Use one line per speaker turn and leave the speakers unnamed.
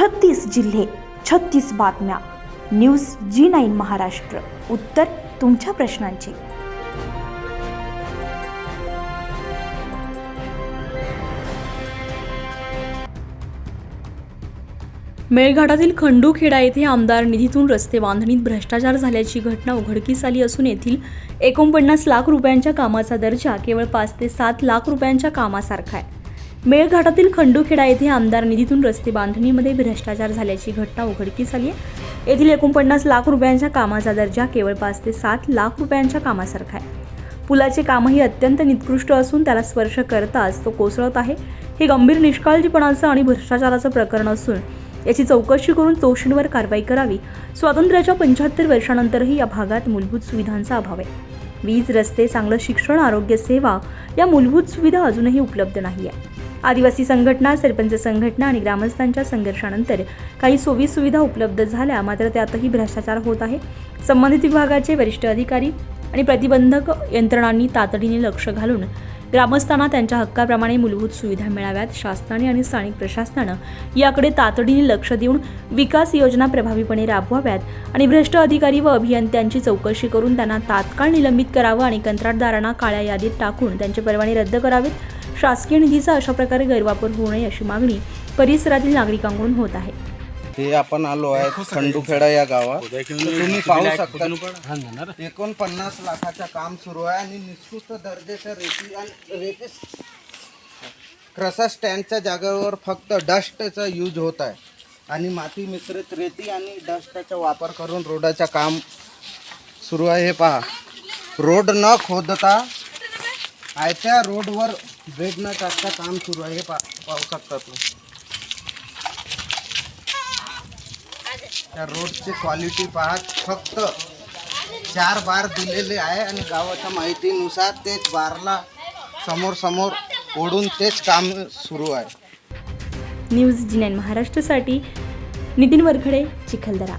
छत्तीस जिल्हे छत्तीस बातम्या. News G nine Maharashtra. उत्तर तुमच्या प्रश्नांची.
मेळघाटातील खंडूखेडा येथे आमदार निधीतून रस्ते बांधणीत भ्रष्टाचार झाल्याची घटना उघडकीस आली असून येथील एकोणपन्नास लाख रुपयांच्या कामाचा दर्जा केवळ पाच ते सात लाख रुपयांच्या कामासारखा आहे. मेळघाटातील खंडूखेडा येथे आमदार निधीतून रस्ते बांधणीमध्ये भ्रष्टाचार झाल्याची घटना उघडकीस आली आहे. येथील एकोणपन्नास लाख रुपयांच्या कामाचा दर्जा केवळ पाच ते सात लाख रुपयांच्या कामासारखा आहे. पुलाचे कामही अत्यंत निकृष्ट असून त्याला स्पर्श करताच तो कोसळत आहे. हे गंभीर निष्काळजीपणाचं आणि भ्रष्टाचाराचं प्रकरण असून याची चौकशी करून दोषींवर कारवाई करावी. स्वातंत्र्याच्या पंच्याहत्तर वर्षानंतरही या भागात मूलभूत सुविधांचा अभाव आहे. वीज रस्ते चांगलं शिक्षण आरोग्य सेवा या मूलभूत सुविधा अजूनही उपलब्ध नाही आहे आदिवासी संघटना सरपंच संघटना आणि ग्रामस्थांच्या संघर्षानंतर काही सोयी सुविधा उपलब्ध झाल्या मात्र त्यातही भ्रष्टाचार होत आहे. संबंधित विभागाचे वरिष्ठ अधिकारी आणि प्रतिबंधक यंत्रणांनी तातडीने लक्ष घालून ग्रामस्थांना त्यांच्या हक्काप्रमाणे मूलभूत सुविधा मिळाव्यात. शासनाने आणि स्थानिक प्रशासनानं याकडे तातडीने लक्ष देऊन विकास योजना प्रभावीपणे राबवाव्यात आणि भ्रष्ट अधिकारी व अभियंत्यांची चौकशी करून त्यांना तात्काळ निलंबित करावं आणि कंत्राटदारांना काळ्या यादीत टाकून त्यांचे परवाने रद्द करावेत. शासकीय निधीचा अशा प्रकारे गैरवापर होऊ नये अशी मागणी परिसरातील नागरिकांकडून होत आहे.
हे आपण आलो आहे खंडूखेडा या गावात. तुम्ही पाहू शकता एकोणपन्नास लाखाचं काम सुरू आहे आणि निकृष्ट दर्जाच्या रेती आणि रेती क्रसा स्टँडच्या जागेवर फक्त डस्टचा यूज होत आहे. आणि माती मिश्रित रेती आणि डस्टचा वापर करून रोडाचं काम सुरू आहे. हे पहा. रोड न खोदता आयत्या रोडवर ब्रेड न टाकता काम सुरू आहे. हे पा पाहू शकता तुम्ही. त्या रोडची क्वालिटी पाहत फक्त चार बार दिलेले आहे आणि गावाच्या माहितीनुसार तेच बारला समोर समोर ओढून तेच काम सुरू आहे.
न्यूज जी नाईन महाराष्ट्रासाठी नितीन वरखडे चिखलदरा.